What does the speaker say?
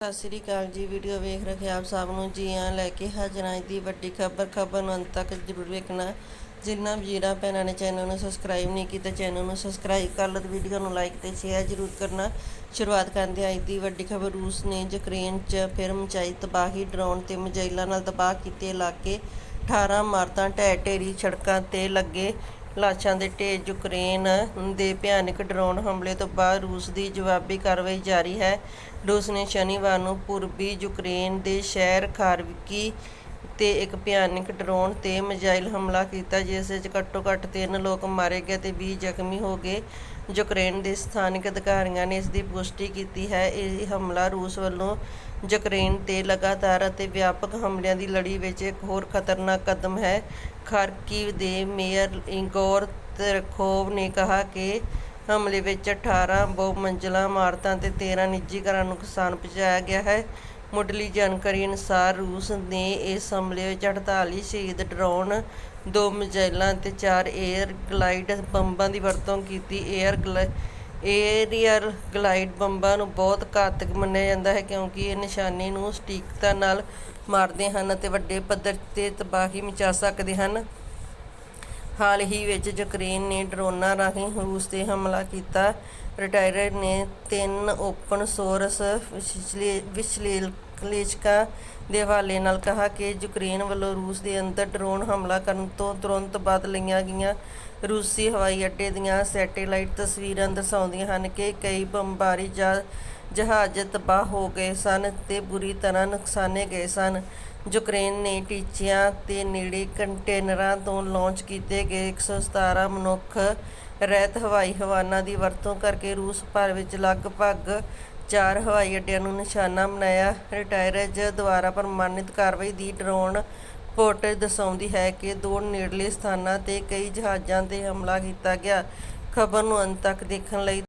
ਸਤਿ ਸ੍ਰੀ ਅਕਾਲ ਜੀ, ਵੀਡੀਓ ਵੇਖ ਰਹੇ ਆਪ ਸਭ ਨੂੰ ਜੀ ਆਇਆਂ ਲੈ ਕੇ ਹਾਜ਼ਰ ਹਾਂ ਦੀ ਵੱਡੀ ਖਬਰ। ਖਬਰ ਨੂੰ ਅੰਤ ਤੱਕ ਜ਼ਰੂਰ ਵੇਖਣਾ। ਜਿਨ੍ਹਾਂ ਵੀਰਾਂ ਭੈਣਾਂ ਨੇ ਚੈਨਲ ਨੂੰ ਸਬਸਕ੍ਰਾਈਬ ਨਹੀਂ ਕੀਤਾ, ਚੈਨਲ ਨੂੰ ਸਬਸਕ੍ਰਾਈਬ ਕਰ ਲਓ ਤੇ ਵੀਡੀਓ ਨੂੰ ਲਾਈਕ ਤੇ ਸ਼ੇਅਰ ਜ਼ਰੂਰ ਕਰਨਾ। ਸ਼ੁਰੂਆਤ ਕਰਦੇ ਹਾਂ ਅੱਜ ਦੀ ਵੱਡੀ ਖਬਰ। ਰੂਸ ਨੇ ਯੂਕਰੇਨ 'ਚ ਫਿਰ ਮਚਾਈ ਤਬਾਹੀ। ਡਰੋਨ ਤੇ ਮਿਜ਼ਾਈਲਾਂ ਨਾਲ ਤਬਾਹ ਕੀਤੇ ਇਲਾਕੇ। 18 ਮਾਰਤਾਂ ਢਹਿ ਢੇਰੀ ਸੜਕਾਂ ਤੇ ਲੱਗੇ ਲਾਸ਼ਾਂ ਦੇ ਢੇਰ ਯੂਕਰੇਨ ਦੇ ਭਿਆਨਕ ਡਰੋਨ ਹਮਲੇ ਤੋਂ ਬਾਅਦ ਰੂਸ ਦੀ ਜਵਾਬੀ ਕਾਰਵਾਈ ਜਾਰੀ ਹੈ। ਰੂਸ ਨੇ ਸ਼ਨੀਵਾਰ ਨੂੰ ਪੂਰਬੀ ਯੂਕਰੇਨ ਦੇ ਸ਼ਹਿਰ ਖਾਰਕਿਵ ਤੇ ਇੱਕ ਭਿਆਨਕ ਡਰੋਨ ਤੇ ਮਿਜ਼ਾਈਲ ਹਮਲਾ ਕੀਤਾ, ਜਿਸ ਵਿੱਚ ਘੱਟੋ-ਘੱਟ ਤਿੰਨ ਲੋਕ ਮਾਰੇ ਗਏ ਤੇ 20 ਜ਼ਖਮੀ ਹੋ ਗਏ। ਯੂਕਰੇਨ ਦੇ ਸਥਾਨਕ ਅਧਿਕਾਰੀਆਂ ਨੇ ਇਸ ਦੀ ਪੁਸ਼ਟੀ ਕੀਤੀ ਹੈ। ਇਹ ਹਮਲਾ ਰੂਸ ਵੱਲੋਂ ਯੂਕਰੇਨ ਤੇ ਲਗਾਤਾਰ ਅਤੇ ਵਿਆਪਕ ਹਮਲਿਆਂ ਦੀ ਲੜੀ ਵਿੱਚ ਇੱਕ ਹੋਰ ਖਤਰਨਾਕ ਕਦਮ ਹੈ। ਖਾਰਕੀਵ ਦੇ ਮੇਅਰ ਇਗੋਰ ਤਰਖੋਵ ਨੇ ਕਿਹਾ ਕਿ ਹਮਲੇ ਵਿੱਚ 18 ਬਹੁ-ਮੰਜ਼ਲਾ ਇਮਾਰਤਾਂ ਤੇ 13 ਨਿੱਜੀ ਘਰਾਂ ਨੂੰ ਨੁਕਸਾਨ ਪਹੁੰਚਾਇਆ ਗਿਆ ਹੈ। ਮੁੱਢਲੀ ਜਾਣਕਾਰੀ ਅਨੁਸਾਰ ਰੂਸ ਨੇ ਇਸ ਹਮਲੇ ਵਿੱਚ 48 ਸ਼ਹੀਦ ਡਰੋਨ, ਦੋ ਮਿਜ਼ਾਈਲਾਂ ਅਤੇ ਚਾਰ 에ਅਰ ਗਲਾਈਡ ਬੰਬਾਂ ਦੀ ਵਰਤੋਂ ਕੀਤੀ। 에ਅਰ ਗਲਾ ਏਰੀਅਲ ਗਲਾਈਡ ਬੰਬਾਂ ਨੂੰ ਬਹੁਤ ਘਾਤਕ ਮੰਨਿਆ ਜਾਂਦਾ ਹੈ ਕਿਉਂਕਿ ਇਹ ਨਿਸ਼ਾਨੇ ਨੂੰ ਸਟੀਕਤਾ ਨਾਲ ਮਾਰਦੇ ਹਨ ਅਤੇ ਵੱਡੇ ਪੱਧਰ ਤੇ ਤਬਾਹੀ ਮਚਾ ਸਕਦੇ ਹਨ। ਹਾਲ ਹੀ ਵਿੱਚ ਯੂਕਰੇਨ ਨੇ ਡਰੋਨਾਂ ਰਾਹੀਂ ਰੂਸ ਤੇ ਹਮਲਾ ਕੀਤਾ। ਰਿਟਾਇਰ ਨੇ ਤਿੰਨ ਓਪਨ ਸੋਰਸ ਵਿਸ਼ਲੇਸ਼ਕਾਂ ਦੇ ਹਵਾਲੇ ਨਾਲ ਕਿਹਾ ਕਿ ਯੂਕਰੇਨ ਵੱਲੋਂ ਰੂਸ ਦੇ ਅੰਦਰ ਡਰੋਨ ਹਮਲਾ ਕਰਨ ਤੋਂ ਤੁਰੰਤ ਬਾਅਦ ਲਈਆਂ ਗਈਆਂ ਰੂਸੀ ਹਵਾਈ ਅੱਡੇ ਦੀਆਂ ਸੈਟੇਲਾਈਟ ਤਸਵੀਰਾਂ ਦਰਸਾਉਂਦੀਆਂ ਹਨ ਕਿ ਕਈ ਬੰਬਾਰੀ ਜਾਂ ਜਹਾਜ਼ ਤਬਾਹ ਹੋ ਗਏ ਸਨ ਤੇ ਬੁਰੀ ਤਰ੍ਹਾਂ ਨੁਕਸਾਨੇ ਗਏ ਸਨ। ਯੂਕਰੇਨ ਨੇ ਟੀਚਿਆਂ ਤੇ ਨੇੜੇ ਕੰਟੇਨਰਾਂ ਤੋਂ ਲਾਂਚ ਕੀਤੇ ਗਏ 117 ਮਨੁੱਖ ਰਹਿਤ ਹਵਾਈ ਹਵਾਨਾ ਦੀ ਵਰਤੋਂ ਕਰਕੇ ਰੂਸ ਭਰ ਵਿੱਚ ਲਗਭਗ ਚਾਰ ਹਵਾਈ ਅੱਡਿਆਂ ਨੂੰ ਨਿਸ਼ਾਨਾ ਬਣਾਇਆ। ਰਿਟਾਇਰਜ ਦੁਆਰਾ ਪ੍ਰਮਾਣਿਤ ਕਾਰਵਾਈ ਦੀ ਡਰੋਨ ਫੁਟੇਜ ਦਰਸਾਉਂਦੀ ਹੈ ਕਿ ਦੋ ਨੇੜਲੇ ਸਥਾਨਾਂ ਤੇ ਕਈ ਜਹਾਜ਼ਾਂ ਤੇ ਹਮਲਾ ਕੀਤਾ ਗਿਆ। ਖਬਰ ਨੂੰ ਅੰਤ ਤੱਕ ਦੇਖਣ ਲਈ